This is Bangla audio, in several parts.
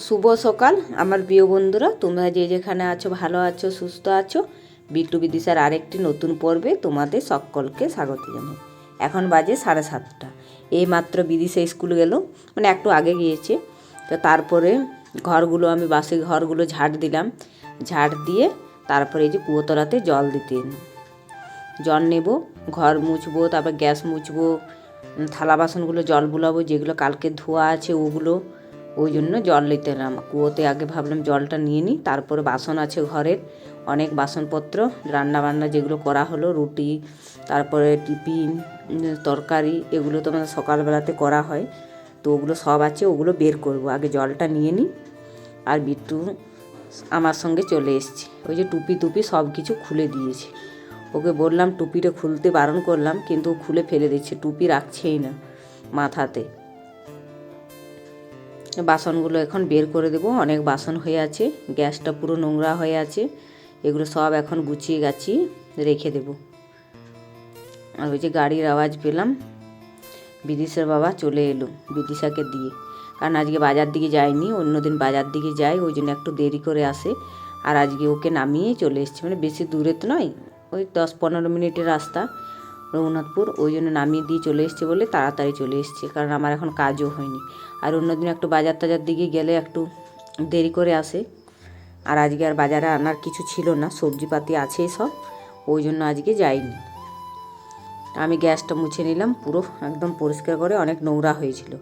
শুভ সকাল, আমার প্রিয় বন্ধুরা। তোমরা যে যেখানে আছো, ভালো আছো, সুস্থ আছো, বিট্টু বিদিশার আরেকটি নতুন পর্বে তোমাদের সকলকে স্বাগত জানাই। এখন বাজে সাড়ে সাতটা। এই মাত্র বিদিশা স্কুল গেল মানে একটু আগে গিয়েছে। তো তারপরে ঘরগুলো, আমি বাসে ঘরগুলো ঝাড় দিলাম। ঝাড় দিয়ে তারপরে এই যে কুয়োতলাতে জল দিতে জল নেব, ঘর মুছবো, তারপর গ্যাস মুছবো থালা বাসনগুলো জল বুলাবো যেগুলো কালকে ধোয়া আছে ওগুলো ওই জন্য জল নিতে এলাম কুয়োতে আগে ভাবলাম জলটা নিয়ে নিই, তারপরে বাসন আছে ঘরের, অনেক বাসনপত্র রান্না বান্না যেগুলো করা হলো, রুটি, তারপরে টিফিন তরকারি, এগুলো তো আমাদের সকালবেলাতে করা হয়। তো ওগুলো সব আছে, ওগুলো বের করব। আগে জলটা নিয়ে নিই, আর বিট্টু আমার সঙ্গে চলে এসছে। ওই যে টুপি টুপি সব কিছু খুলে দিয়েছে। ওকে বললাম, টুপিটা খুলতে বারণ করলাম, কিন্তু খুলে ফেলে দিচ্ছে, টুপি রাখছেই না মাথাতে। বাসনগুলো এখন বের করে দেবো। অনেক বাসন হয়ে আছে, গ্যাসটা পুরো নোংরা হয়ে আছে। এগুলো সব এখন গুছিয়ে গাছিয়ে রেখে দেবো। আর ওই যে গাড়ির আওয়াজ পেলাম, বিদিশার বাবা চলে এলো, বিদিশাকে দিয়ে। কারণ আজকে বাজার দিকে যায়নি, অন্যদিন বাজার দিকে যায়, ওই জন্য একটু দেরি করে আসে। আর আজকে ওকে নামিয়ে চলে এসছে মানে বেশি দূরে তো নয়, ওই দশ পনেরো মিনিটের রাস্তা। রঘুনাথপুর, ওই জন্য নামিয়ে দিয়ে চলে এসছে বলে তাড়াতাড়ি চলে এসছে, কারণ আমার এখন কাজও হয়নি। আর অন্যদিন একটু বাজার টাজার দিকে গেলে একটু দেরি করে আসে। আর আজকে আর বাজারে আনার কিছু ছিল না, সবজিপাতি আছেই সব, ওই জন্য আজকে যাইনি। আমি গ্যাসটা মুছে নিলাম, পুরো একদম পরিষ্কার করে অনেক নোংরা হয়েছিল।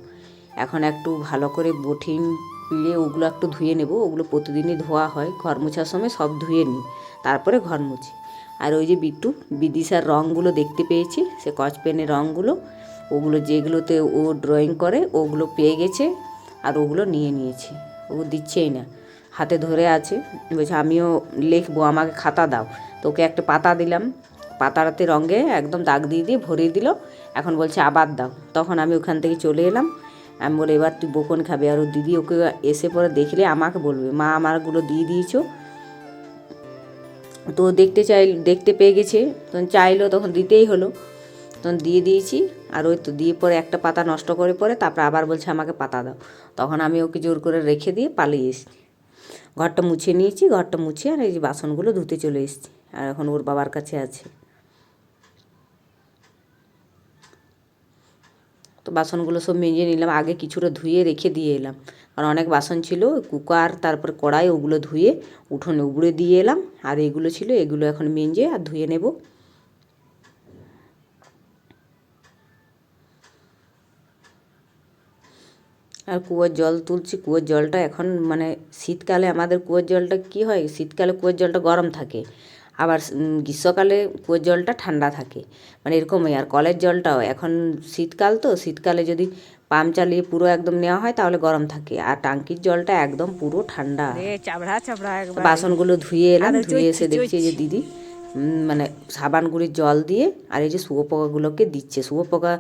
এখন একটু ভালো করে বঠিন পিড়ে ওগুলো একটু ধুয়ে নেব, ওগুলো প্রতিদিনই ধোয়া হয়, ঘর মোছার সময় সব ধুয়ে নিই, তারপরে ঘর মুছি। আর ওই যে বিট্টু, বিদিশার রঙগুলো দেখতে পেয়েছি, সে কচ পেনের রঙগুলো। ওগুলো যেগুলোতে ও ড্রয়িং করে, ওগুলো পেয়ে গেছে আর ওগুলো নিয়ে নিয়েছে। ও দিচ্ছেই না। হাতে ধরে আছে। বলছে, আমিও লিখব, আমাকে খাতা দাও। তো ওকে একটা পাতা দিলাম। পাতাটাতে রঙে একদম দাগ দিয়ে দিয়ে ভরিয়ে দিল। এখন বলছে, আবার দাও। তখন আমি ওখান থেকে চলে এলাম। আমি বলে, এবার তুই বকন খাবে। আর ওর দিদি ওকে এসে পরে দেখলে আমাকে বলবে, মা, আমারগুলো দিয়ে দিয়েছ। তো দেখতে চাই দেখতে পেয়ে গেছে। তখন চাইলো, তখন দিতেই হলো। তখন দিয়ে দিয়েছি। আর ওই তো দিয়ে পরে একটা পাতা নষ্ট করে পরে তারপর আবার বলছে, আমাকে পাতা দাও। তখন আমি ওকে জোর করে রেখে দিয়ে পালিয়ে এসেছি। ঘরটা মুছে নিয়েছি, ঘরটা মুছে আর এই যে বাসনগুলো ধুতে চলে এসেছি। আর এখন ওর বাবার কাছে আছে। তো বাসনগুলো সব মেজে নিলাম, আগে কিছুটা ধুয়ে রেখে দিয়ে এলাম। কারণ অনেক বাসন ছিল কুকার, তারপর কড়াই, ওগুলো ধুয়ে উঠোনে উবড়ে দিয়ে এলাম। আর এগুলো ছিল, এগুলো এখন মেজে আর ধুয়ে নেব। আর কুয়োর জল তুলছি, কুয়োর জলটা এখন মানে শীতকালে আমাদের কুয়োর জলটা কি হয়? শীতকালে কুয়োর জলটা গরম থাকে। আবার গ্রীষ্মকালে কুয়োর জলটা ঠান্ডা থাকে। মানে এরকমই আর কলের জলটাও। এখন শীতকাল তো শীতকালে যদি পাম্প চালিয়ে পুরো একদম নেওয়া হয় তাহলে গরম থাকে। আর টাঙ্কির জলটা একদম পুরো ঠান্ডা। চাবড়া চাবড়া বাসনগুলো ধুয়ে এলাম ধুয়ে এসে দেখছি যে দিদি মানে সাবান গুঁড়ির জল দিয়ে আর এই যে শুয়োপোকাগুলোকে দিচ্ছে। শুয়োপোকা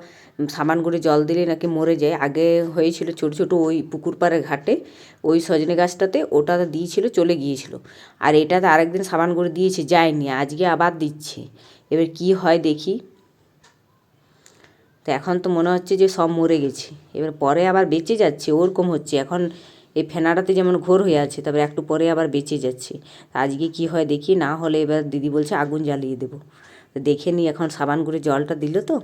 সাবান গুঁড়ি জল দিলে নাকি মরে যায়। আগে হয়েছিল ছোট ছোট ওই পুকুর পাড়ের ঘাটে, ওই সজনে গাছটাতে ওটা দিয়েছিল, চলে গিয়েছিল। আর এটাতে আরেকদিন সাবান গুঁড়ি দিয়েছে, যায়নি, আজকে আবার দিচ্ছে। এবার কি হয় দেখি। তো এখন তো মনে হচ্ছে যে সব মরে গেছে। এবার পরে আবার বেঁচে যাচ্ছে, ওরকম হচ্ছে। এখন এই ফেনাটাতে যেমন ঘোর হয়ে আছে তারপরে একটু পরে আবার বেঁচে যাচ্ছে। আজকে কি হয় দেখি, না হলে এবার দিদি বলছে আগুন জ্বালিয়ে দেবো। দেখে নিই এখন সাবান করে জলটা দিল তো,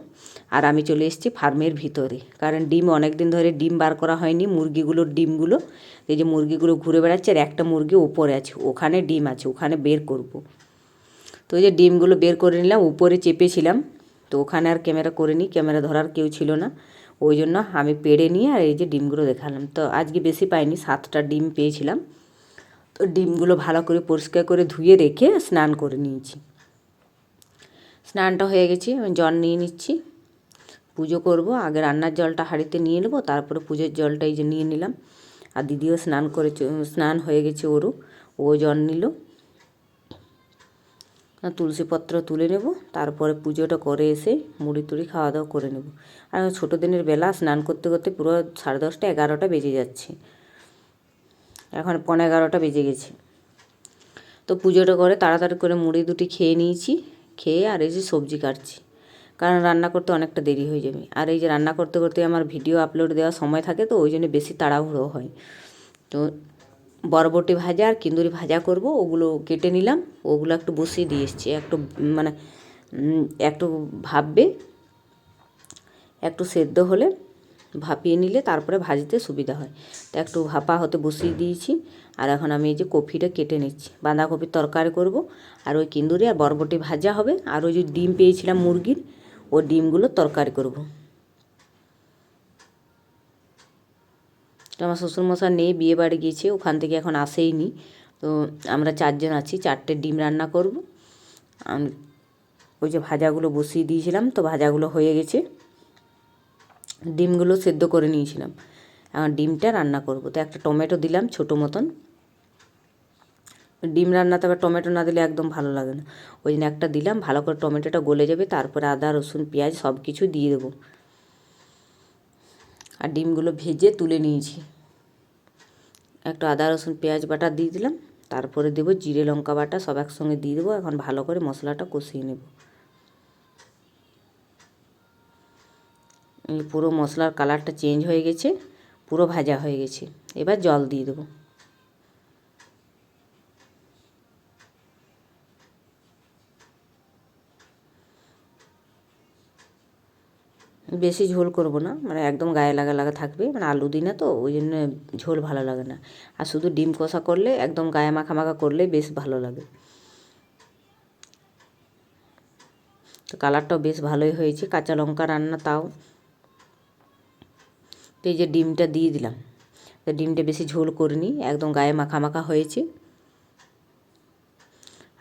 আর আমি চলে এসেছি ফার্মের ভিতরে। কারণ ডিম অনেক দিন ধরে ডিম বার করা হয়নি, মুরগিগুলোর ডিমগুলো, এই যে মুরগিগুলো ঘুরে বেড়াচ্ছে আর একটা মুরগি ওপরে আছে, ওখানে ডিম আছে, ওখানে বের করব। তো এই যে ডিমগুলো বের করে নিলাম, উপরে চেপেছিলাম, তো ওখানে আর ক্যামেরা করে নিই ক্যামেরা ধরার কেউ ছিল না। ওই জন্য আমি পেড়ে নিয়ে আর এই যে ডিমগুলো দেখালাম। তো আজকে বেশি পাইনি, সাতটা ডিম পেয়েছিলাম। তো ডিমগুলো ভালো করে পরিষ্কার করে ধুয়ে রেখে স্নান করে নিয়েছি। স্নানটা হয়ে গেছে, আমি জল নিয়ে নিচ্ছি। পুজো করব, আগে রান্নার জলটা হাঁড়িতে নিয়ে নেব, তারপরে পুজোর জলটা এই যে নিয়ে নিলাম। আর দিদিও স্নান করে স্নান হয়ে গেছে ওরও, ও জল নিল। তুলসীপত্র তুলে নেব, তারপরে পুজোটা করে এসে মুড়ি টুড়ি খাওয়া দাওয়া করে নেব। আর ছোটো দিনের বেলা স্নান করতে করতে পুরো সাড়ে দশটা এগারোটা বেজে যাচ্ছে। এখন পনেরো এগারোটা বেজে গেছে। তো পুজোটা করে তাড়াতাড়ি করে মুড়ি দুটি খেয়ে নিয়েছি, খেয়ে আর এই যে সবজি কাটছি। কারণ রান্না করতে অনেকটা দেরি হয়ে যাবে। আর এই যে রান্না করতে করতে আমার ভিডিও আপলোড দেওয়ার সময় থাকে তো, ওই জন্য বেশি তাড়াহুড়ো হয়। তো বরবটি ভাজা আর কিন্দুরি ভাজা করব, ওগুলো কেটে নিলাম, ওগুলো একটু বসিয়ে দিয়ে এসছি, একটু মানে একটু ভাববে, একটু সেদ্ধ হলে ভাপিয়ে নিলে তারপরে ভাজতে সুবিধা হয়। তো একটু ভাপা হতে বসিয়ে দিয়েছি, আর এখন আমি এই যে কপিটা কেটে নিচ্ছি। বাঁধাকপির তরকারি করব, আর ওই কিন্দুরি আর বরবটি ভাজা হবে, আর ওই যে ডিম পেয়েছিলাম মুরগির ও ডিমগুলো তরকারি করব। তো আমার শ্বশুরমশাই নেই, বিয়ে বাড়ি গিয়েছে, ওখান থেকে এখন আসেইনি। তো আমরা চারজন আছি, চারটে ডিম রান্না করব। ওই যে ভাজাগুলো বসিয়ে দিয়েছিলাম, তো ভাজাগুলো হয়ে গেছে। ডিমগুলো সেদ্ধ করে নিয়েছিলাম। এখন ডিমটা রান্না করব। তো একটা টমেটো দিলাম, ছোটো মতন। ডিম রান্নাতে আবার টমেটো না দিলে একদম ভালো লাগে না। ওই জন্য একটা দিলাম, ভালো করে টমেটোটা গলে যাবে, তারপরে আদা, রসুন, পেঁয়াজ সব কিছু দিয়ে দেবো। আর ডিমগুলো ভেজে তুলে নিয়েছি। একটু আদা, রসুন, পেঁয়াজ বাটা দিয়ে দিলাম। তারপরে দেবো জিরে, লঙ্কা বাটা, সব একসঙ্গে দিয়ে দেবো। এখন ভালো করে মশলাটা কষিয়ে নেব। পুরো মশলার কালারটা চেঞ্জ হয়ে গেছে, পুরো ভাজা হয়ে গেছে। এবার জল দিয়ে দেবো। বেশি ঝোল করব না মানে একদম গায়ে লাগা লাগা থাকবে মানে আলু দিই না তো, ওই জন্য ঝোল ভালো লাগে না। আর শুধু ডিম কষা করলে, একদম গায়ে মাখা মাখা করলে বেশ ভালো লাগে। তো কালারটাও বেশ ভালোই হয়েছে, কাঁচা লঙ্কা রান্না তাও। তো এই যে ডিমটা দিয়ে দিলাম, তো ডিমটা বেশি ঝোল করিনি, একদম গায়ে মাখা মাখা হয়েছে।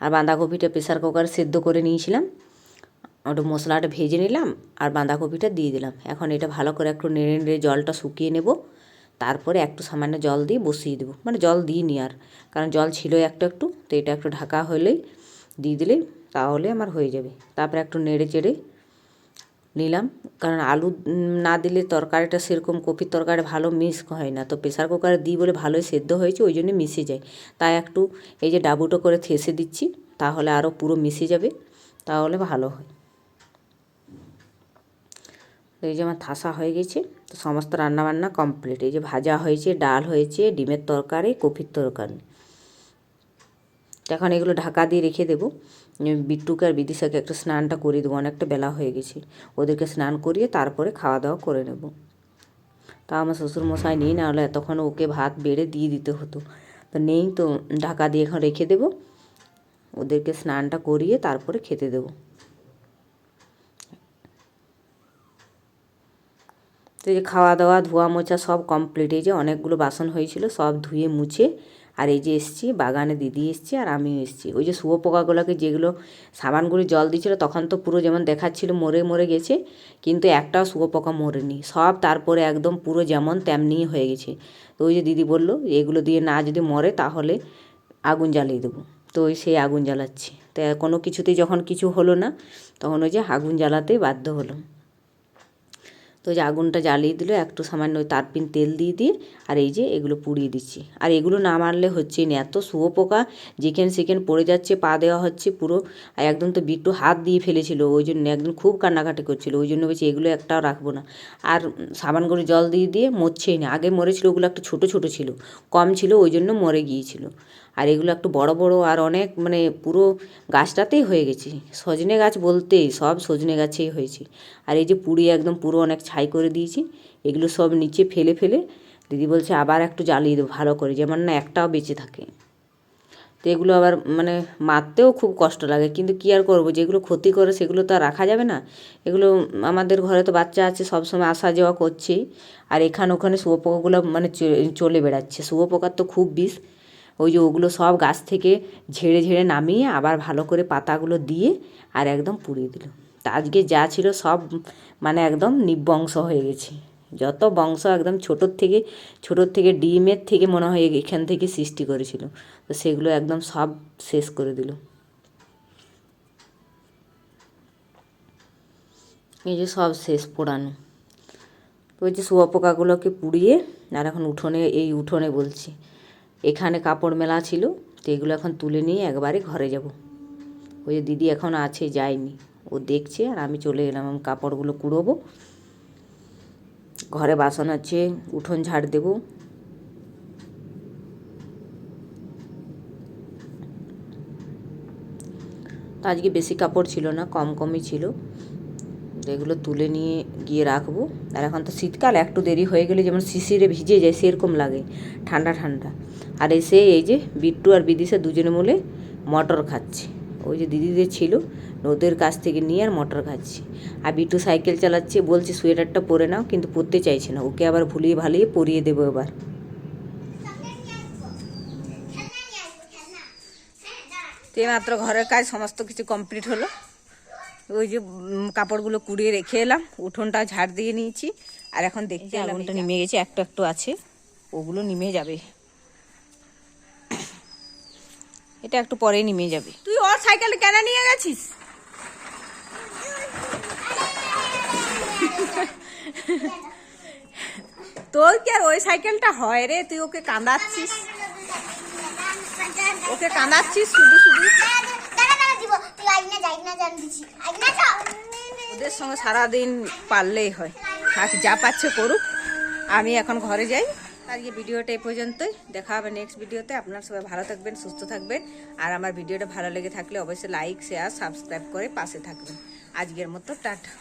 আর বাঁধাকপিটা প্রেসার কুকার সেদ্ধ করে নিয়েছিলাম। ওটা মশলাটা ভেজে নিলাম আর বাঁধাকপিটা দিয়ে দিলাম। এখন এটা ভালো করে একটু নেড়ে নেড়ে জলটা শুকিয়ে নেব। তারপরে একটু সামান্য জল দিয়ে বসিয়ে দেবো। মানে জল দিইনি আর, কারণ জল ছিল একটু একটু, তো এটা একটু ঢাকা হলেই দিয়ে দিলে তাহলে আমার হয়ে যাবে। তারপরে একটু নেড়ে চেড়ে নিলাম। কারণ আলু না দিলে তরকারিটা সেরকম কপির তরকারি ভালো মিস হয় না। তো প্রেসার কুকারে দিই বলে ভালোই সেদ্ধ হয়েছে, ওই জন্য মিশে যায়। তাই একটু এই যে ডাবুটো করে থেসে দিচ্ছি, তাহলে আরও পুরো মিশে যাবে, তাহলে ভালো হয়। তো এই যে আমার থাসা হয়ে গেছে, তো সমস্ত রান্নাবান্না কমপ্লিট এই যে ভাজা হয়েছে, ডাল হয়েছে, ডিমের তরকারি, কপির তরকারি। এখন এগুলো ঢাকা দিয়ে রেখে দেবো। বিট্টুকে আর বিদিশাকে একটু স্নানটা করিয়ে দেবো, অনেকটা বেলা হয়ে গেছে। ওদেরকে স্নান করিয়ে তারপরে খাওয়া দাওয়া করে নেব। তা আমার শ্বশুর মশাই নেই, না হলে তখন ওকে ভাত বেড়ে দিয়ে দিতে হতো। তো নেই তো, ঢাকা দিয়ে এখন রেখে দেবো। ওদেরকে স্নানটা করিয়ে তারপরে খেতে দেবো। তো যে খাওয়া দাওয়া, ধোয়া মোছা সব কমপ্লিট এই যে অনেকগুলো বাসন হয়েছিল, সব ধুয়ে মুছে আর এই যে এসছি, বাগানে দিদি এসছি আর আমিও এসছি। ওই যে শুয়োপোকাগুলোকে যেগুলো সাবানগুলি জল দিয়েছিল, তখন তো পুরো যেমন দেখাচ্ছিল মরে মরে গেছে, কিন্তু একটাও শুয়োপোকা মরেনি। সব তারপরে একদম পুরো যেমন তেমনিই হয়ে গেছে। তো ওই যে দিদি বলল, এগুলো দিয়ে না যদি মরে, তাহলে আগুন জ্বালিয়ে দেবো। তো ওই সেই আগুন জ্বালাচ্ছি। তো কোনো কিছুতেই যখন কিছু হলো না, তখন ওই যে আগুন জ্বালাতেই বাধ্য হলাম। তো যে আগুনটা জ্বালিয়ে দিল, একটু সামান্য ওই তারপিন তেল দিয়ে দিয়ে আর এই যে এগুলো পুড়িয়ে দিচ্ছি। আর এগুলো না মারলে হচ্ছেই না, এত শুয়োপোকা, যেখানে সেখানে পড়ে যাচ্ছে, পা দেওয়া হচ্ছে পুরো। আর একদম তো বিট্টু হাত দিয়ে ফেলেছিল, ওই জন্য একদম খুব কান্নাকাটি করছিল, ওই জন্য বলছি এগুলো একটাও রাখব না। আর সাবান করে জল দিয়ে দিয়ে মরছেই না, আগে মরেছিল, ওগুলো একটু ছোটো ছোটো ছিল, কম ছিল, ওই জন্য মরে গিয়েছিল। আর এগুলো একটু বড় বড় আর অনেক মানে পুরো গাছটাতেই হয়ে গেছে। সজনে গাছ বলতেই সব সজনে গাছেই হয়েছে। আর এই যে পুড়িয়ে একদম পুরো অনেক ছাই করে দিয়েছি, এগুলো সব নিচে ফেলে ফেলে দিদি বলছে আবার একটু জ্বালিয়ে দেবো ভালো করে, যেমন না একটাও বেঁচে থাকে। তো এগুলো আবার মানে মারতেও খুব কষ্ট লাগে, কিন্তু কী আর করব, যেগুলো ক্ষতি করে সেগুলো তো আর রাখা যাবে না। এগুলো আমাদের ঘরে তো বাচ্চা আছে, সব সময় আসা যাওয়া করছেই। আর এখানে, ওখানে শুয়োপোকাগুলো মানে চলে বেড়াচ্ছে। শুয়োপোকার তো খুব বিষ। ওই যে ওগুলো সব গাছ থেকে ঝেড়ে ঝেড়ে নামিয়ে আবার ভালো করে পাতাগুলো দিয়ে আর একদম পুড়িয়ে দিল। তা আজকে যা ছিল সব মানে একদম নিবংশ হয়ে গেছে। যত বংশ একদম ছোটোর থেকে ছোটোর থেকে, ডিমের থেকে মনে হয় এখান থেকে সৃষ্টি করেছিল। তো সেগুলো একদম সব শেষ করে দিল। এই যে সব শেষ পোড়ানো। ওই যে শুয়োপোকাগুলোকে পুড়িয়ে আর এখন উঠোনে, এই উঠোনে বলছি। এখানে কাপড় মেলা ছিল, তো এগুলো এখন তুলে নিয়ে একবারে ঘরে যাব। ওই যে দিদি এখন আছে, যায়নি। ও দেখছে আর আমি চলে এলাম, আমি কাপড়গুলো কুড়োবো। ঘরে বাসন আছে, উঠোন ঝাড় দেব। তো আজকে বেশি কাপড় ছিল না, কম কমই ছিল। এগুলো তুলে নিয়ে গিয়ে রাখব। আর এখন তো শীতকাল, একটু দেরি হয়ে গেলে যেমন শিশিরে ভিজে যায়, সেরকম লাগে, ঠান্ডা ঠান্ডা। আর এসে এই যে বিট্টু আর বিদিশা দুজনে মিলে মটর খাচ্ছে। ওই যে দিদিদের ছিল ওদের কাছ থেকে নিয়ে আর মটর খাচ্ছি। আর বিট্টু সাইকেল চালাচ্ছে বলছে সোয়েটারটা পরে নাও কিন্তু পরতে চাইছে না। ওকে আবার ভুলিয়ে ভালিয়ে পরিয়ে দেবো এবার। তো মাত্র ঘরের কাজ সমস্ত কিছু কমপ্লিট হলো। ওই যে কাপড়গুলো কুড়িয়ে রেখে এলাম উঠোনটা ঝাড় দিয়ে নিয়েছি। আর এখন দেখতে আগুনটা নেমে গেছে একটু একটু আছে। ওগুলো নেমে যাবে। এটা একটু পরে নেমে যাবে। তুই ওর সাইকেল কেন নিয়ে গেছিস? তোর কি আর ওই সাইকেলটা হয় রে? তুই ওকে কাঁদাচ্ছিস? ওকে কাঁদাচ্ছিস শুধু শুধু? ওদের সঙ্গে সারাদিন পারলেই হয়। থাক যা পাচ্ছে করুক, আমি এখন ঘরে যাই। আজকে ভিডিওটা এই পর্যন্তই। দেখা হবে নেক্সট ভিডিওতে। আপনারা সবাই ভালো থাকবেন, সুস্থ থাকবেন। আর আমার ভিডিওটা ভালো লেগে থাকলে অবশ্যই লাইক শেয়ার সাবস্ক্রাইব করে পাশে থাকবেন। আজকের মতো টাটা।